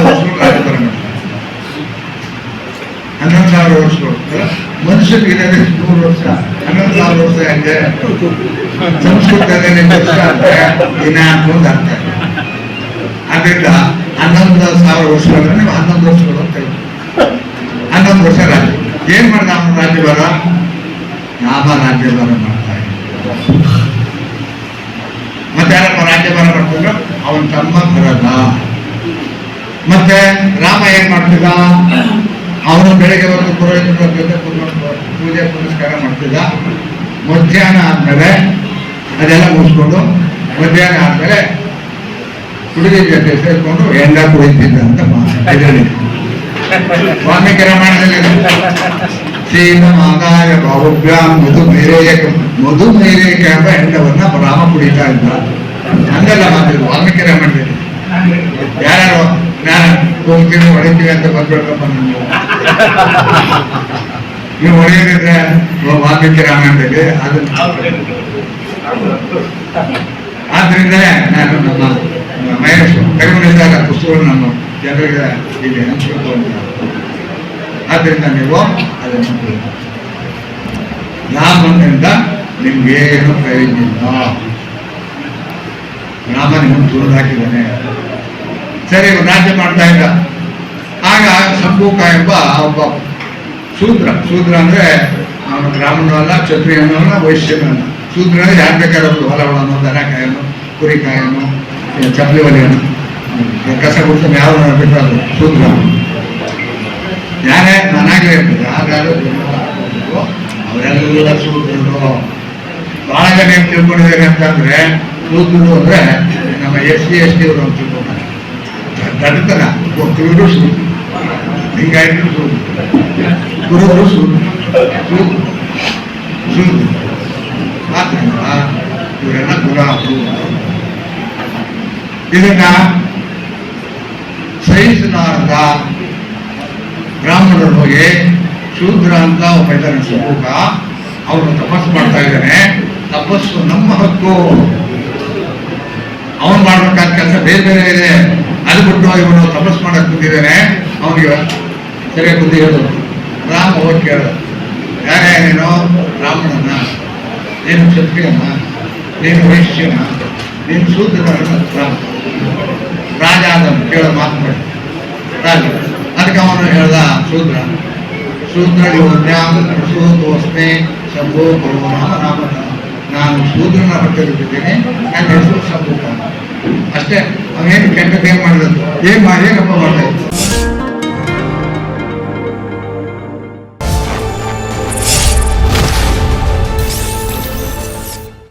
ವರ್ಷಗಳು ಮಾಡ್ತಾರೆ ಹನ್ನೊಂದು ನೂರು ವರ್ಷ. ಹನ್ನೊಂದು ಸಾವಿರ ವರ್ಷ ಹೆಂಗೆ ಸಂಸ್ಕೃತ ವರ್ಷ ಅಂದ್ರೆ ದಿನ ಅಂತ. ಒಂದು ಅರ್ಥ ಹನ್ನೊಂದು ಸಾವಿರ ವರ್ಷಗಳು ನೀವು ಹನ್ನೊಂದು ವರ್ಷಗಳು ಅಂತ ವರ್ಷ ರಾಜ್ಯ. ಏನ್ ಮಾಡ್ದ ಅವನು ರಾಜ್ಯಭಾರ ಯಾವ ರಾಜ್ಯಭಾರ ಮಾಡ್ತಾ ಇದ್ದ ಮತ್ತೆ ಯಾರಪ್ಪ ರಾಜ್ಯಭಾರ ಮಾಡ್ತಿದ್ರು ಅವನ ತಮ್ಮ ಭರತ ಮತ್ತೆ ರಾಮ ಏನ್ ಮಾಡ್ತಿದ್ದ? ಅವನು ಬೆಳಿಗ್ಗೆ ಬಂದು ಪುರೋಹಿತರ ಜೊತೆ ಪೂಜೆ ಪುನಸ್ಕಾರ ಮಾಡ್ತಿದ್ದ. ಮಧ್ಯಾಹ್ನ ಆದ್ಮೇಲೆ ಅದೆಲ್ಲ ಮುಗಿಸ್ಕೊಂಡು ಮಧ್ಯಾಹ್ನ ಆದ್ಮೇಲೆ ಹುಡುಗಿ ಜೊತೆ ಸೇರ್ಕೊಂಡು ಎಂಡ ಕುಡಿತಿದ್ದ ಅಂತ ವಾಲ್ಮೀಕಿ ರಾಮಾಯಣದಲ್ಲಿ ಇದೆ. ಸೀತಮಾದಾಯ ಬಾಹುಭ್ಯಾಂ ಮಧು ಮೇರೆಯ ಮಧು ಮೇರೇಕ ಎಂಬ ಹೆಂಡವನ್ನ ರಾಮ ಕುಡಿತಾ ಇದ್ದ. ಹಂಗೆಲ್ಲ ಮಾತಿದ್ರು ವಾಲ್ಮೀಕಿ ರಾಮಾಯಣದಲ್ಲಿ. ಯಾರು ನಾನು ಹೋಗ್ತೀನಿ ಹೊಡಿತೀವಿ ಅಂತ ಬಂದ್ಬಿಡ್ರಪ್ಪ ನೀವು ನೀವು ಹೊಡೆಯೋದಿದ್ರೆ ವಾಲ್ಮೀಕಿ ರಾಮಾಯಣದಲ್ಲಿ ಅದನ್ನ ಆದ್ರಿಂದ ನಾನು ನಮ್ಮ ಮಹೇಶ್ ಕಡಿಮೆದಾಗ ಪುಸ್ತಕಗಳು ನಮ್ಮ ಜನರಿಗೆ ಇಲ್ಲಿ ಹಂಚಬೇಕು ಅಂತ ಆದ್ರಿಂದ ನೀವು ಅದನ್ನು ನೋಡಿ. ರಾಮನಿಂದ ನಿಮ್ಗೆ ಏನು ಪ್ರಯೋಜನ ಇಲ್ಲ ರಾಮ ನಿಮ್ಮನ್ನು ತುಳಿದು ಹಾಕಿದ್ದಾನೆ ಸರಿ ರಾಜ್ಯ ಮಾಡ್ತಾ ಇದ್ದ ಆಗ ಸಂಪೂಕ ಎಂಬ ಒಬ್ಬ ಶೂದ್ರ ಶೂದ್ರ ಅಂದ್ರೆ ಅವನು ಬ್ರಾಹ್ಮಣ ಅಲ್ಲ, ಕ್ಷತ್ರಿಯನೂ ಅಲ್ಲ ಶೂದ್ರ ಅಂದ್ರೆ ಯಾರು ಬೇಕಾದ್ರು ಹೊಲಗಳನ್ನು ದನ ಕಾಯನು ಕುರಿ ಚಪ್ಪಲಿ ಒಲೆಯನ್ನು ಕಸ ಗುಡ್ತಾನೆ ಯಾವ ಬೇಕಾದ್ರು ಶೂದ್ರ. ಯಾರೇ ನನಗೆ ಇರ್ತದೆ ಅವರೆಲ್ಲ ಶೂದ್ರರು. ಬಹಳ ಜನ ಏನ್ ತಿಳ್ಕೊಂಡಿದ್ದಾರೆ ಅಂತಂದ್ರೆ, ಶೂದ್ರರು ಅಂದ್ರೆ ನಮ್ಮ ಎಸ್ ಸಿ, ಎಸ್ ಟಿ ಅವರು ಅಂತ ತಿಳ್ಕೊಂತಾರೆ ದಡ್ತನ ಇವರು ಶೂದ್ರ ಹಿಂಗಾಯ್ತು ಶೂದ್ರ ಗುರುಗಳು ಶೂದ್ರ ಶೂದ್ರ ಆದ್ದರಿಂದ ಇವರೆಲ್ಲ ಗುಲಾಬರು. ಇದನ್ನ ಸಹಿಸಲಾರದ ಬ್ರಾಹ್ಮಣರು ಹೋಗಿ ಶೂದ್ರ ಅಂತ ಒಬ್ಬ ಇದ್ದಾನೆ ಅವನು ತಪಸ್ಸು ಮಾಡ್ತಾ ಇದ್ದಾನೆ. ತಪಸ್ಸು ನಮ್ಮ ಹಕ್ಕು. ಅವನು ಮಾಡ್ಬೇಕಾದ ಕೆಲಸ ಬೇರೆ ಬೇರೆ ಬಿಟ್ಟು ಇವನು ತಪಸ್ಸು ಮಾಡಕ್ ಕುಂತಿದ್ದೇನೆ. ಅವನಿಗೆ ಸರಿಯಾಗಿ ಬುದ್ಧಿ ಹೇಳು. ರಾಮ ಹೋಗಿ ಕೇಳ ಯಾರೇ ನೀನು ಬ್ರಾಹ್ಮಣನ ನೀನು ಕ್ಷತ್ರಿಯನ? ನೀನು ವೈಶ್ಯನ? ನೀನು ಶೂದ್ರನ ರಾಮ. ರಾಜ ಅದನ್ನು ಕೇಳೋ ಮಾತು ಮಾಡಿ. ರಾಜ, ಅದಕ್ಕೆ ಅವನು ಹೇಳ್ದ, ಶೂದ್ರ ಶೂದ್ರ ಶೂದ್ರೋಸ್ಮೆ ಶಂಭೋ ಭಗವ ರಾಮ ರಾಮನ ನಾನು ಶೂದ್ರನ ಹೊಟ್ಟೆಲಿದ್ದೇನೆ ನನ್ನ ಹೆಸರು ಶಂಭೂಕ ಅಷ್ಟೇ ಅವ್ನೇನು ಕೆಟ್ಟದ್ದು ಏನು ಮಾಡಿದ್ರು ಏನು ಹೇಗಪ್ಪ ಮಾಡ್ತಾ